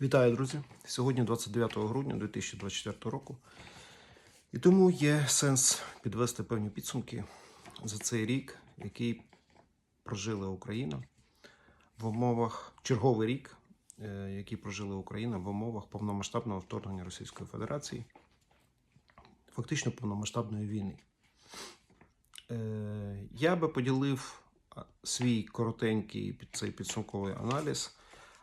Вітаю, друзі! Сьогодні 29 грудня 2024 року. І тому є сенс підвести певні підсумки за цей рік, який прожила Україна в умовах черговий рік, е, який прожила Україна в умовах повномасштабного вторгнення Російської Федерації, фактично повномасштабної війни. Е, Я би поділив свій коротенький цей підсумковий аналіз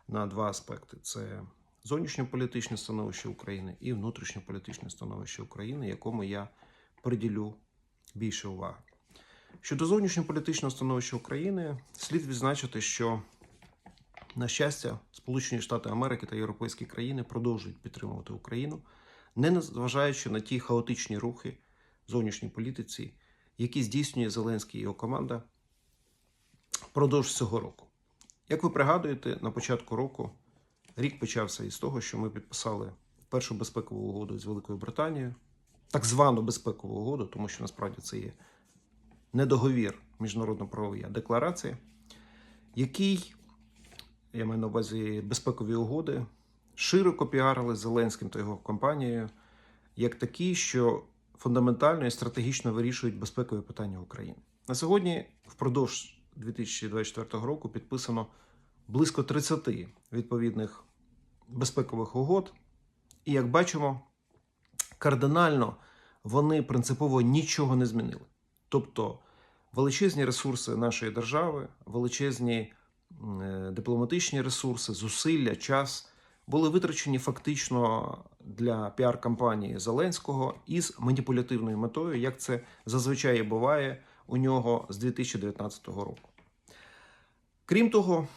на два аспекти: це зовнішньополітичне становище України і внутрішньополітичне становище України, якому я приділю більше уваги. Щодо зовнішньополітичного становища України, слід відзначити, що, на щастя, Сполучені Штати Америки та європейські країни продовжують підтримувати Україну, не незважаючи на ті хаотичні рухи зовнішній політиці, які здійснює Зеленський і його команда впродовж цього року. Як ви пригадуєте, на початку року рік почався із того, що ми підписали першу безпекову угоду з Великою Британією, так звану безпекову угоду, тому що насправді це є не договір міжнародно-правовий, а декларація, який, я маю на увазі безпекові угоди, широко піарили Зеленським та його компанією як такі, що фундаментально і стратегічно вирішують безпекові питання України. На сьогодні, впродовж 2024 року, підписано близько 30 відповідних безпекових угод. І як бачимо, кардинально вони принципово нічого не змінили. Тобто величезні ресурси нашої держави, величезні е, дипломатичні ресурси, зусилля, час були витрачені фактично для піар-кампанії Зеленського із маніпулятивною метою, як це зазвичай буває у нього з 2019 року. Крім того,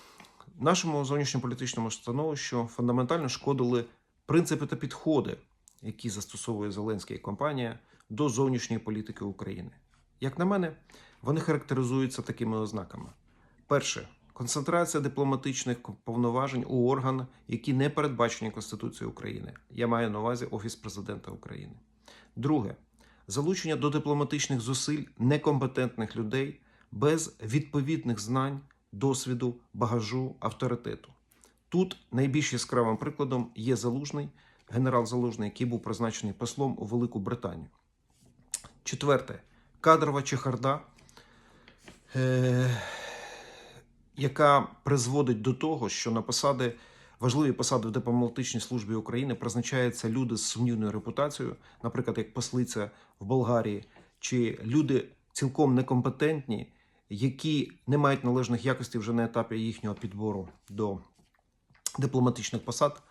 нашому зовнішньополітичному становищу фундаментально шкодили принципи та підходи, які застосовує Зеленський і компанія до зовнішньої політики України. Як на мене, вони характеризуються такими ознаками: перше концентрація дипломатичних повноважень у орган, які не передбачені Конституцією України. Я маю на увазі Офіс президента України. Друге залучення до дипломатичних зусиль некомпетентних людей без відповідних знань, досвіду, багажу, авторитету. Тут найбільш яскравим прикладом є залужний, генерал Залужний, який був призначений послом у Велику Британію. Четверте кадрова чехарда, е- яка призводить до того, що на посади, важливі посади в дипломатичній службі України призначаються люди з сумнівною репутацією, наприклад, як послиця в Болгарії, чи люди цілком некомпетентні, які не мають належних якостей вже на етапі їхнього підбору до дипломатичних посад.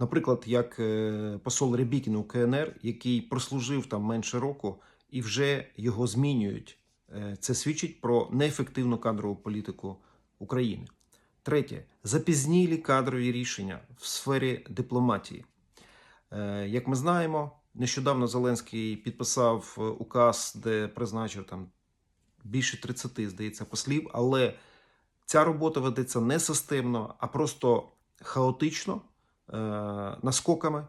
Наприклад, як е, посол Рябікін у КНР, який прослужив там менше року, і вже його змінюють. Е, Це свідчить про неефективну кадрову політику України. Третє запізнілі кадрові рішення в сфері дипломатії. Е, Як ми знаємо, нещодавно Зеленський підписав указ, де призначив там більше 30, здається, послів, але ця робота ведеться не системно, а просто хаотично, е, наскоками.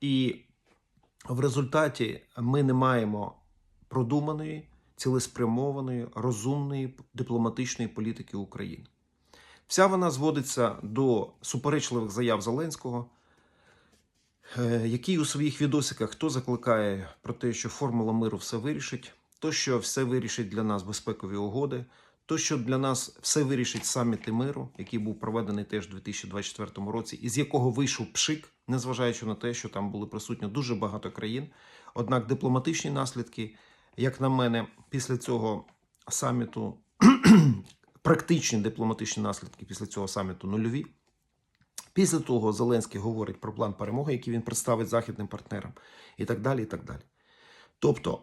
І в результаті ми не маємо продуманої, цілеспрямованої, розумної дипломатичної політики України. Вся вона зводиться до суперечливих заяв Зеленського, е, який у своїх відосиках то закликає про те, що формула миру все вирішить, то, що все вирішить для нас безпекові угоди, то, що для нас все вирішить саміти миру, який був проведений теж у 2024 році, із якого вийшов пшик, незважаючи на те, що там були присутні дуже багато країн. Однак дипломатичні наслідки, як на мене, після цього саміту, практичні дипломатичні наслідки після цього саміту нульові. Після того Зеленський говорить про план перемоги, який він представить західним партнерам, і так далі. і так далі. Тобто,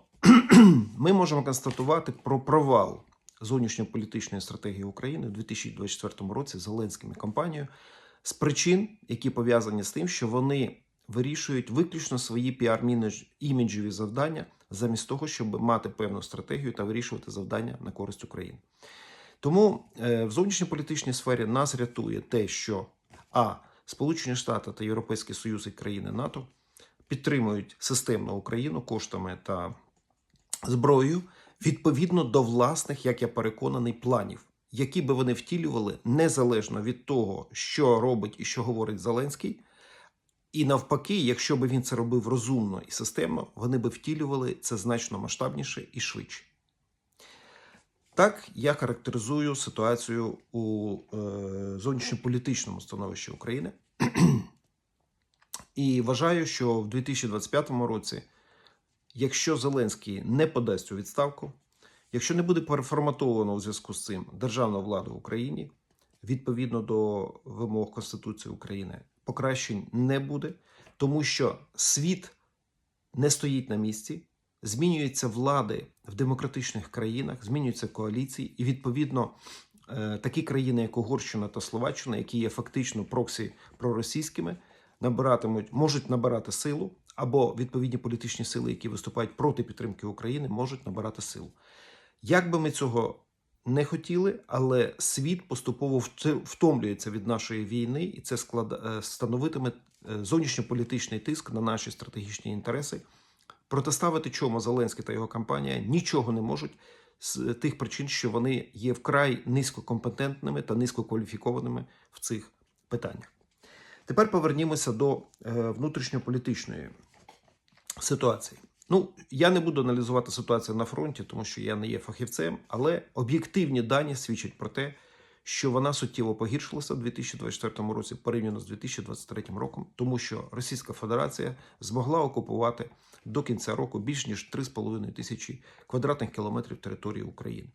ми можемо констатувати про провал зовнішньополітичної стратегії України у 2024 році Зеленським і компанією з причин, які пов'язані з тим, що вони вирішують виключно свої піар-іміджові завдання, замість того, щоб мати певну стратегію та вирішувати завдання на користь України. Тому е, в зовнішньополітичній сфері нас рятує те, що а Сполучені Штати та Європейський Союз і країни НАТО підтримують системно Україну коштами та зброєю відповідно до власних, як я переконаний, планів, які би вони втілювали незалежно від того, що робить і що говорить Зеленський. І навпаки, якщо би він це робив розумно і системно, вони би втілювали це значно масштабніше і швидше. Так я характеризую ситуацію у е, зовнішньополітичному становищі України. І вважаю, що в 2025 році, якщо Зеленський не подасть у відставку, якщо не буде переформатовано у зв'язку з цим державна влада в Україні відповідно до вимог Конституції України, покращень не буде, тому що світ не стоїть на місці, змінюються влади в демократичних країнах, змінюються коаліції, і відповідно е, такі країни, як Угорщина та Словаччина, які є фактично проксі проросійськими, набиратимуть, можуть набирати силу, або відповідні політичні сили, які виступають проти підтримки України, можуть набирати силу. Як би ми цього не хотіли, але світ поступово втомлюється від нашої війни, і це склад... е, становитиме е, зовнішньополітичний тиск на наші стратегічні інтереси. Протиставити чому Зеленський та його кампанія нічого не можуть з тих причин, що вони є вкрай низькокомпетентними та низькокваліфікованими в цих питаннях. Тепер повернімося до е, внутрішньополітичної ситуації. Ну, я не буду аналізувати ситуацію на фронті, тому що я не є фахівцем, але об'єктивні дані свідчать про те, що вона суттєво погіршилася у 2024 році порівняно з 2023 роком, тому що Російська Федерація змогла окупувати до кінця року більш ніж 3,5 тисячі квадратних кілометрів території України.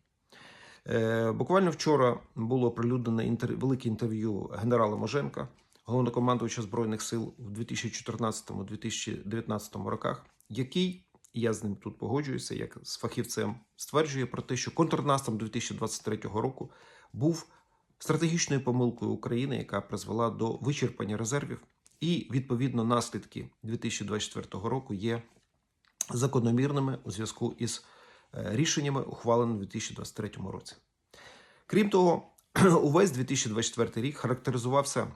Е, буквально вчора було оприлюднене інтер... велике інтерв'ю генерала Моженка, головнокомандувача Збройних сил в 2014-2019 роках, який, я з ним тут погоджуюся, як з фахівцем, стверджує про те, що контрнаступ 2023 року був стратегічною помилкою України, яка призвела до вичерпання резервів, і відповідно наслідки 2024 року є закономірними у зв'язку із е, рішеннями, ухваленими у 2023 році. Крім того, увесь 2024 рік характеризувався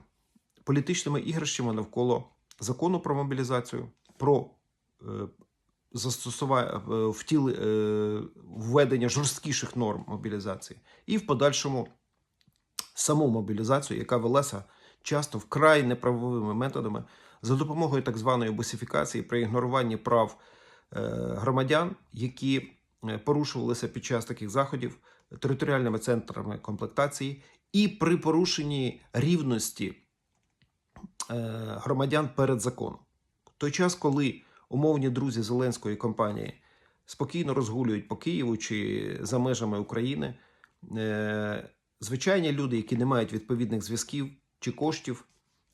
політичними ігрищами навколо закону про мобілізацію, про е, е, втіли, е, введення жорсткіших норм мобілізації, і в подальшому саму мобілізацію, яка велася часто вкрай неправовими методами за допомогою так званої босифікації при ігноруванні прав громадян, які порушувалися під час таких заходів територіальними центрами комплектації, і при порушенні рівності громадян перед законом. В той час, коли умовні друзі Зеленської компанії спокійно розгулюють по Києву чи за межами України, е, звичайні люди, які не мають відповідних зв'язків чи коштів,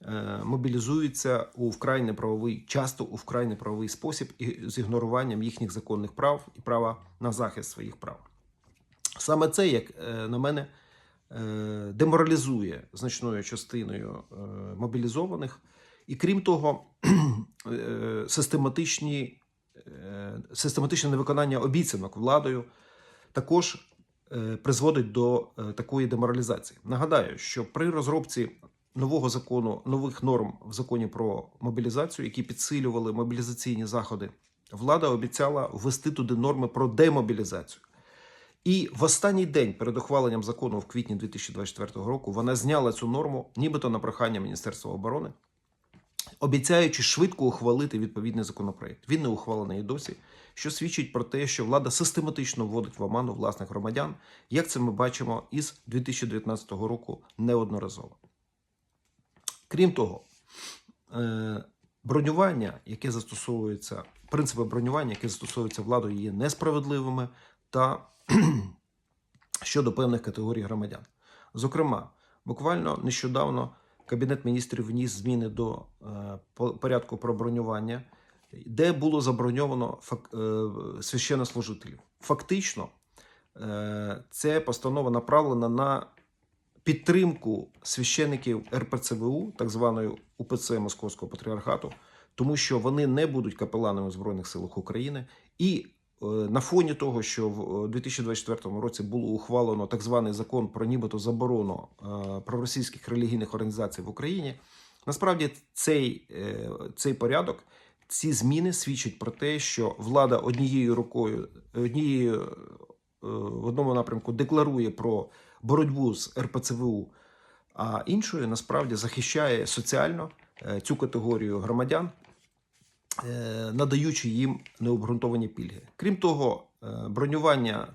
е, мобілізуються у вкрай неправовий, часто у вкрай неправовий спосіб і з ігноруванням їхніх законних прав і права на захист своїх прав. Саме це, як е, на мене, е, деморалізує значною частиною е, мобілізованих, і крім того, е, систематичні, е, систематичне невиконання обіцянок владою також е, призводить до е, такої деморалізації. Нагадаю, що при розробці нового закону, нових норм в законі про мобілізацію, які підсилювали мобілізаційні заходи, влада обіцяла ввести туди норми про демобілізацію. І в останній день перед ухваленням закону в квітні 2024 року вона зняла цю норму, нібито на прохання Міністерства оборони, обіцяючи швидко ухвалити відповідний законопроект. Він не ухвалений і досі, що свідчить про те, що влада систематично вводить в оману власних громадян, як це ми бачимо із 2019 року неодноразово. Крім того, е, бронювання, яке застосовується, принципи бронювання, які застосовуються владою, є несправедливими та щодо певних категорій громадян. Зокрема, буквально нещодавно Кабінет міністрів вніс зміни до е, порядку про бронювання, де було заброньовано е, священнослужителів. Фактично, е, це постанова направлена на підтримку священиків РПЦВУ, так званої УПЦ Московського патріархату, тому що вони не будуть капеланами Збройних силах України. І на фоні того, що в е, 2024 році було ухвалено так званий закон про нібито заборону е, проросійських релігійних організацій в Україні, насправді цей, е, цей порядок. Ці зміни свідчать про те, що влада однією рукою, однією е, в одному напрямку декларує про боротьбу з РПЦВУ, а іншою насправді захищає соціально е, цю категорію громадян, е, надаючи їм необґрунтовані пільги. Крім того, е, бронювання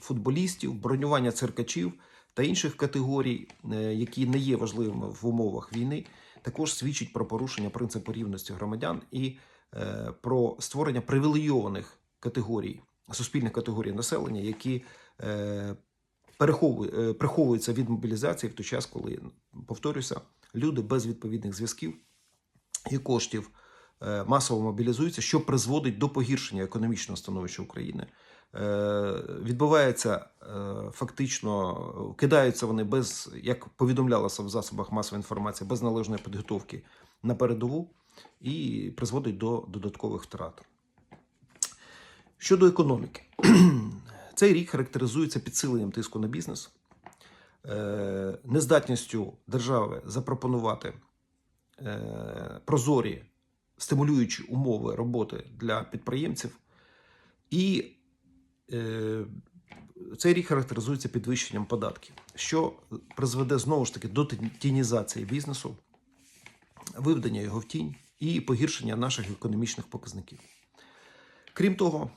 футболістів, бронювання циркачів та інших категорій, е, які не є важливими в умовах війни, також свідчить про порушення принципу рівності громадян і е, про створення привілейованих категорій, суспільних категорій населення, які е, е, приховуються від мобілізації в той час, коли повторюся, люди без відповідних зв'язків і коштів е, масово мобілізуються, що призводить до погіршення економічного становища України. Е, Відбувається е, фактично, е, кидаються вони без, як повідомлялося в засобах масової інформації, без належної підготовки на передову і призводить до додаткових втрат. Щодо економіки, цей рік характеризується підсиленням тиску на бізнес, е, нездатністю держави запропонувати е, прозорі стимулюючі умови роботи для підприємців, і е, цей рік характеризується підвищенням податків, що призведе знову ж таки до тінізації бізнесу, виведення його в тінь і погіршення наших економічних показників. Крім того,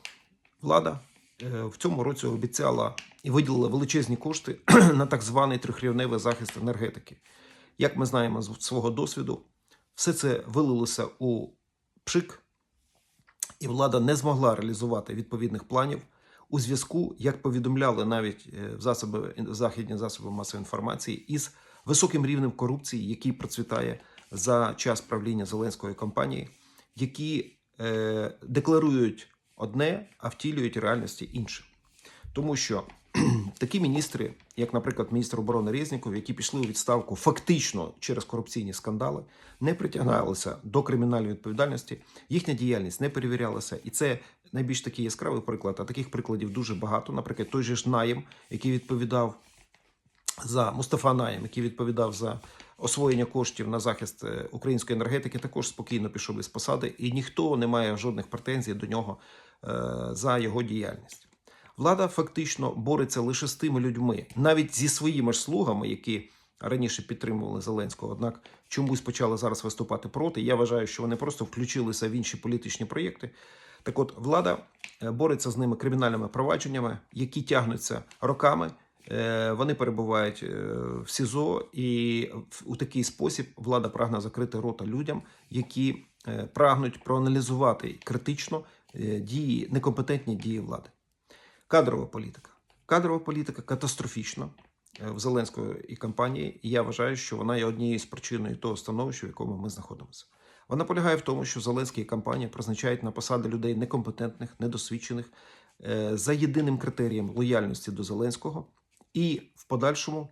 влада е, в цьому році обіцяла і виділила величезні кошти на так званий трьохрівневий захист енергетики. Як ми знаємо з свого досвіду, все це вилилося у пшик, і влада не змогла реалізувати відповідних планів у зв'язку, як повідомляли навіть е, засоби західні засоби масової інформації, із високим рівнем корупції, який процвітає за час правління Зеленської кампанії, які е, декларують одне, а втілюють реальності інше. Тому що такі міністри, як, наприклад, міністр оборони Резніков, які пішли у відставку фактично через корупційні скандали, не притягалися до кримінальної відповідальності, їхня діяльність не перевірялася, і це найбільш такий яскравий приклад. А таких прикладів дуже багато. Наприклад, той же ж Наєм, який відповідав за Мустафа Наєм, який відповідав за освоєння коштів на захист е, української енергетики, також спокійно пішов із посади, і ніхто не має жодних претензій до нього е, за його діяльність. Влада фактично бореться лише з тими людьми, навіть зі своїми ж слугами, які раніше підтримували Зеленського, однак чомусь почали зараз виступати проти. Я вважаю, що вони просто включилися в інші політичні проєкти. Так от, влада е, бореться з ними кримінальними провадженнями, які тягнуться роками. Е, Вони перебувають е, в СІЗО, і у такий спосіб влада прагне закрити рота людям, які прагнуть проаналізувати критично дії, некомпетентні дії влади. Кадрова політика. Кадрова політика катастрофічна е, в Зеленської і кампанії, і я вважаю, що вона є однією з причиною того становища, в якому ми знаходимося. Вона полягає в тому, що Зеленський і компанія призначають на посади людей некомпетентних, недосвідчених е, за єдиним критерієм лояльності до Зеленського, і в подальшому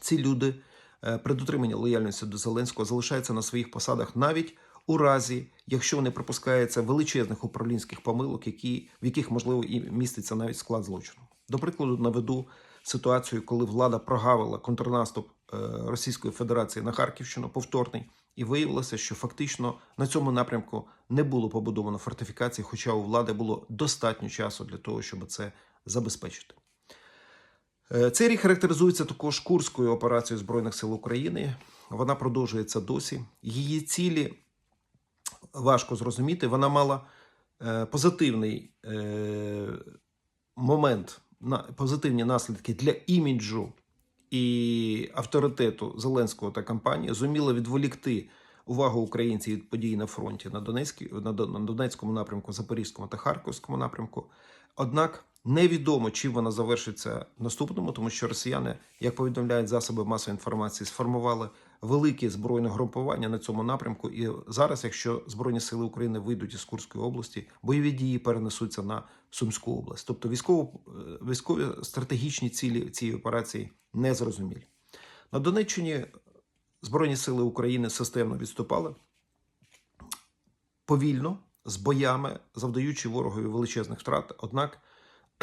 ці люди е, при дотриманні лояльності до Зеленського залишаються на своїх посадах навіть у разі, якщо не припускається величезних управлінських помилок, які, в яких можливо і міститься навіть склад злочину. До прикладу, наведу ситуацію, коли влада прогавила контрнаступ е, Російської Федерації на Харківщину, повторний, і виявилося, що фактично на цьому напрямку не було побудовано фортифікацій, хоча у влади було достатньо часу для того, щоб це забезпечити. Е, Цей рік характеризується також Курською операцією Збройних сил України. Вона продовжується досі. Її цілі важко зрозуміти. Вона мала е, позитивний е, момент, позитивні наслідки для іміджу і авторитету Зеленського та кампанії, зуміла відволікти увагу українців від подій на фронті на, Донецькій, на Донецькому напрямку, Запорізькому та Харківському напрямку. Однак невідомо, чим вона завершиться наступному, тому що росіяни, як повідомляють засоби масової інформації, сформували великі збройне групування на цьому напрямку. І зараз, якщо Збройні сили України вийдуть із Курської області, бойові дії перенесуться на Сумську область. Тобто військово, е, військові стратегічні цілі цієї операції не зрозумілі. На Донеччині Збройні сили України системно відступали повільно, з боями, завдаючи ворогові величезних втрат. Однак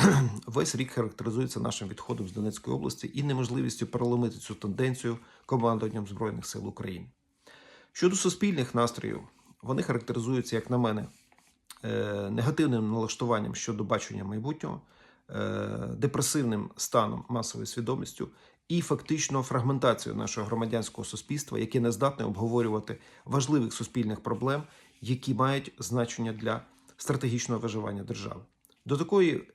весь рік характеризується нашим відходом з Донецької області і неможливістю переломити цю тенденцію командуванням Збройних сил України. Щодо суспільних настроїв, вони характеризуються, як на мене, е, негативним налаштуванням щодо бачення майбутнього, е, депресивним станом масовою свідомістю і фактично фрагментацією нашого громадянського суспільства, яке не здатне обговорювати важливих суспільних проблем, які мають значення для стратегічного виживання держави. До такої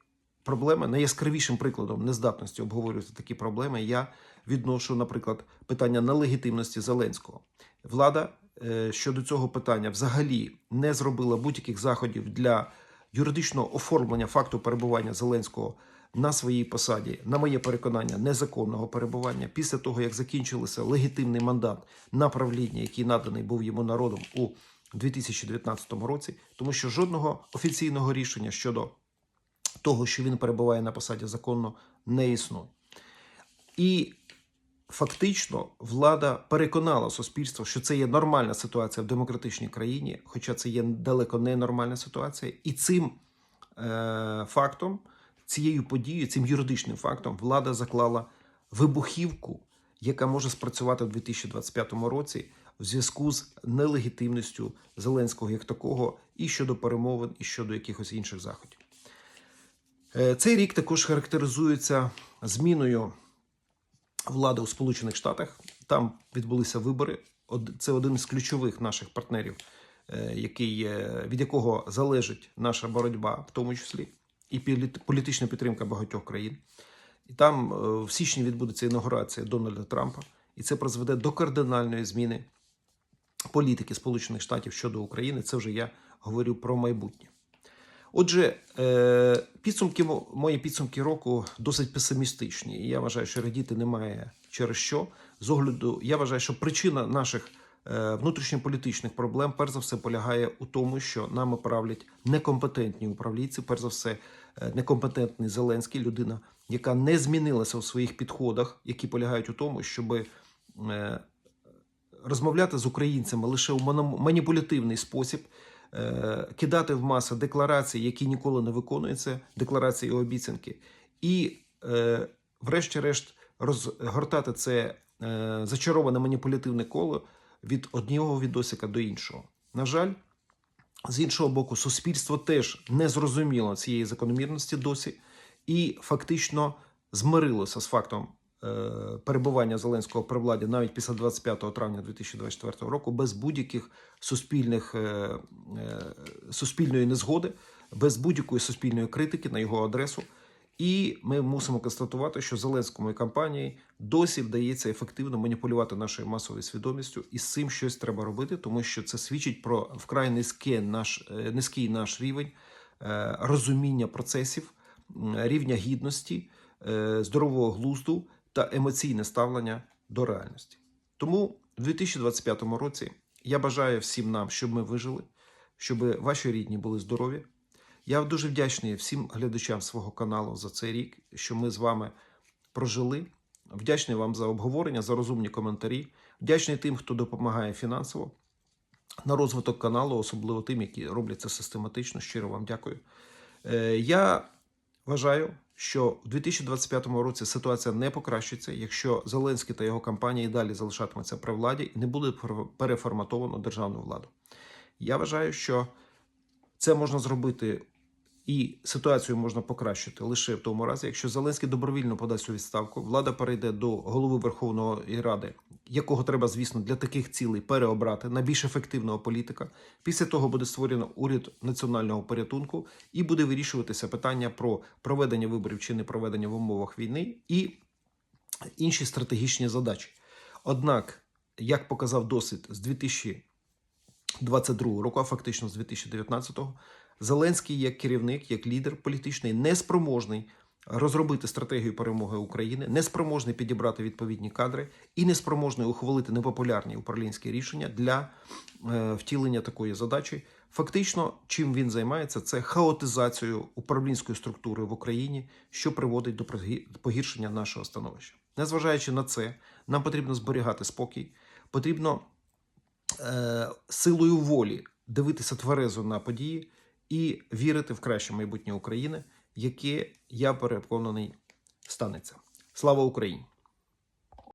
проблеми. Найяскравішим прикладом нездатності обговорювати такі проблеми я відношу, наприклад, питання нелегітимності Зеленського. Влада е, щодо цього питання взагалі не зробила будь-яких заходів для юридичного оформлення факту перебування Зеленського на своїй посаді, на моє переконання, незаконного перебування. Після того, як закінчилися легітимний мандат на правління, який наданий був йому народом у 2019 році, тому що жодного офіційного рішення щодо того, що він перебуває на посаді законно, не існує. І фактично влада переконала суспільство, що це є нормальна ситуація в демократичній країні, хоча це є далеко не нормальна ситуація, і цим е, фактом, цією подією, цим юридичним фактом, влада заклала вибухівку, яка може спрацювати в 2025 році в зв'язку з нелегітимністю Зеленського як такого, і щодо перемовин, і щодо якихось інших заходів. Е, Цей рік також характеризується зміною влади у Сполучених Штатах. Там відбулися вибори. Це один з ключових наших партнерів, е, який, від якого залежить наша боротьба, в тому числі, і політична підтримка багатьох країн. І там е, в січні відбудеться інаугурація Дональда Трампа, і це призведе до кардинальної зміни політики Сполучених Штатів щодо України. Це вже я говорю про майбутнє. Отже, е, підсумки мої підсумки року досить песимістичні. Я вважаю, що радіти немає через що. З огляду, я вважаю, що причина наших е, внутрішньополітичних проблем, перш за все, полягає у тому, що нами правлять некомпетентні управлінці, перш за все, е, некомпетентний Зеленський, людина, яка не змінилася у своїх підходах, які полягають у тому, щоб розмовляти з українцями лише у маніпулятивний спосіб, кидати в маси декларації, які ніколи не виконуються, декларації і обіцянки, і, е, врешті-решт, розгортати це е, зачароване маніпулятивне коло від одного відосика до іншого. На жаль, з іншого боку, суспільство теж не зрозуміло цієї закономірності досі і фактично змирилося з фактом е, перебування Зеленського при владі навіть після 25 травня 2024 року без будь-яких суспільних е, е, суспільної незгоди, без будь-якої суспільної критики на його адресу. І ми мусимо констатувати, що Зеленському і компанії досі вдається ефективно маніпулювати нашою масовою свідомістю, і з цим щось треба робити, тому що це свідчить про вкрай низький наш, е, низький наш рівень е, розуміння процесів, рівня гідності, е, здорового глузду та емоційне ставлення до реальності. Тому в 2025 році я бажаю всім нам, щоб ми вижили, щоб ваші рідні були здорові. Я дуже вдячний всім глядачам свого каналу за цей рік, що ми з вами прожили. Вдячний вам за обговорення, за розумні коментарі. Вдячний тим, хто допомагає фінансово на розвиток каналу, особливо тим, які роблять це систематично. Щиро вам дякую. Е, Я вважаю, що в 2025 році ситуація не покращиться, якщо Зеленський та його компанія і далі залишатимуться при владі і не буде пере- переформатовано державну владу. Я вважаю, що це можна зробити і ситуацію можна покращити лише в тому разі, якщо Зеленський добровільно подасть у відставку, влада перейде до голови Верховної Ради, якого треба, звісно, для таких цілей переобрати на більш ефективного політика. Після того буде створено уряд національного порятунку і буде вирішуватися питання про проведення виборів чи не проведення в умовах війни і інші стратегічні задачі. Однак, як показав досвід з 2022 року, а фактично з 2019-го, Зеленський як керівник, як лідер політичний, неспроможний розробити стратегію перемоги України, неспроможний підібрати відповідні кадри і неспроможний ухвалити непопулярні управлінські рішення для е, втілення такої задачі. Фактично, чим він займається, це хаотизацією управлінської структури в Україні, що приводить до погіршення нашого становища. Незважаючи на це, нам потрібно зберігати спокій, потрібно е, силою волі дивитися тверезо на події і вірити в краще майбутнє України, яке я переконаний станеться. Слава Україні!